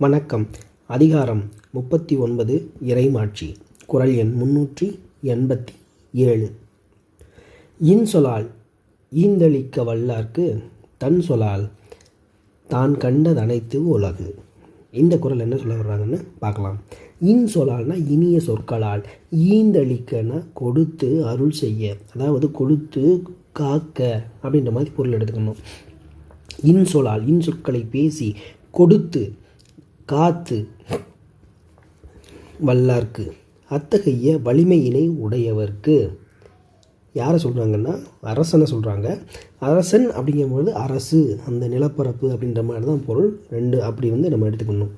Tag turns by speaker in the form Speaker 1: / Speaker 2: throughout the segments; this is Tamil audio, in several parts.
Speaker 1: வணக்கம். அதிகாரம் முப்பத்தி ஒன்பது இறைமாட்சி. குரல் எண் முன்னூற்றி எண்பத்தி ஏழு. இன்சொலால் ஈந்தளிக்க வல்லார்க்கு தன் சொலால் தான் கண்டதனைத்து உலகு. இந்த குரல் என்ன சொல்ல வர்றாங்கன்னு பார்க்கலாம். இன்சொலால்னா இனிய சொற்களால் ஈந்தளிக்கனா கொடுத்து அருள் செய்ய. அதாவது கொடுத்து காக்க அப்படின்ற மாதிரி பொருள் எடுத்துக்கணும். இன் சொலால் இன் சொற்களை பேசி கொடுத்து காத்து வல்லார்க்கு. அத்தகைய வலிமையினை உடையவர்க்கு. யாரை சொல்கிறாங்கன்னா அரசனை சொல்கிறாங்க அரசன் அப்படிங்கும்போது அரசு அந்த நிலப்பரப்பு அப்படின்ற மாதிரி தான் பொருள். ரெண்டு அப்படி வந்து நம்ம எடுத்துக்கணும்.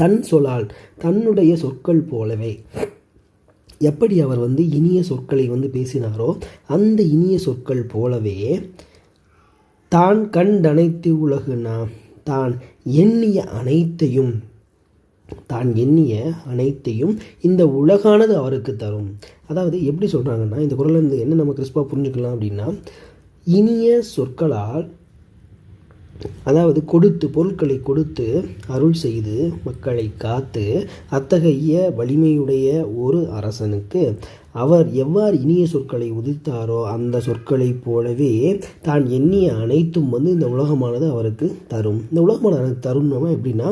Speaker 1: தன் சொலால் தன்னுடைய சொற்கள் போலவே. எப்படி அவர் வந்து இனிய சொற்களை வந்து பேசினாரோ அந்த இனிய சொற்கள் போலவே தான் கண்டனைத்து உலகுனா. தான் எண்ணிய அனைத்தையும் தான் எண்ணிய அனைத்தையும் இந்த உலகானது அவருக்கு தரும். அதாவது எப்படி சொல்கிறாங்கன்னா இந்த குரலில் இருந்து என்ன நம்ம கிறிஸ்பாக புரிஞ்சுக்கலாம் அப்படின்னா இனிய சொற்களால் அதாவது கொடுத்து பொருட்களை கொடுத்து அருள் செய்து மக்களை காத்து அத்தகைய வலிமையுடைய ஒரு அரசனுக்கு அவர் எவ்வாறு இனிய சொற்களை உதித்தாரோ அந்த சொற்களைப் போலவே தான் எண்ணிய அனைத்தும் வந்து இந்த உலகமானது அவருக்கு தரும். இந்த உலகமானது தரும்னா எப்படின்னா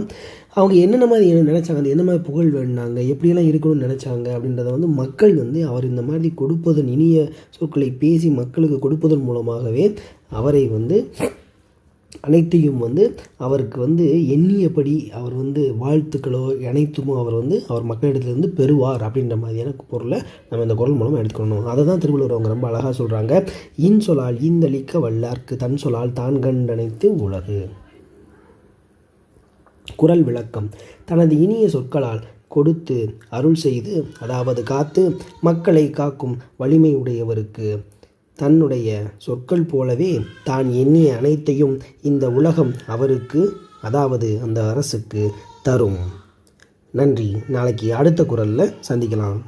Speaker 1: அவங்க என்னென்ன மாதிரி என்ன நினச்சாங்க அந்த என்ன மாதிரி புகழ் வேணாங்க எப்படியெல்லாம் இருக்கணும்னு நினச்சாங்க அப்படின்றத வந்து மக்கள் வந்து அவர் இந்த மாதிரி கொடுப்பதன் இனிய சொற்களை பேசி மக்களுக்கு கொடுப்பதன் மூலமாகவே அவரை வந்து அனைத்தையும் வந்து அவருக்கு வந்து எண்ணியபடி அவர் வந்து வாழ்த்துக்களோ அனைத்துமோ அவர் வந்து அவர் மக்களிடத்துலேருந்து பெறுவார் அப்படின்ற மாதிரியான பொருளை நம்ம இந்த குரல் மூலமாக எடுத்துக்கணும். அதை தான் திருவள்ளுவர் அவங்க ரொம்ப அழகாக சொல்கிறாங்க இன் சொலால் இந்தளிக்க வல்லார்க்கு தன் சொலால் தான் கண்டனைத்து உலகு. குரல் விளக்கம். தனது இனிய சொற்களால் கொடுத்து அருள் செய்து அதாவது காத்து மக்களை காக்கும் வலிமை உடையவருக்கு தன்னுடைய சொற்கள் போலவே தான் எண்ணிய அனைத்தையும் இந்த உலகம் அவருக்கு அதாவது அந்த அரசுக்கு தரும். நன்றி. நாளைக்கு அடுத்த குரலில் சந்திக்கலாம்.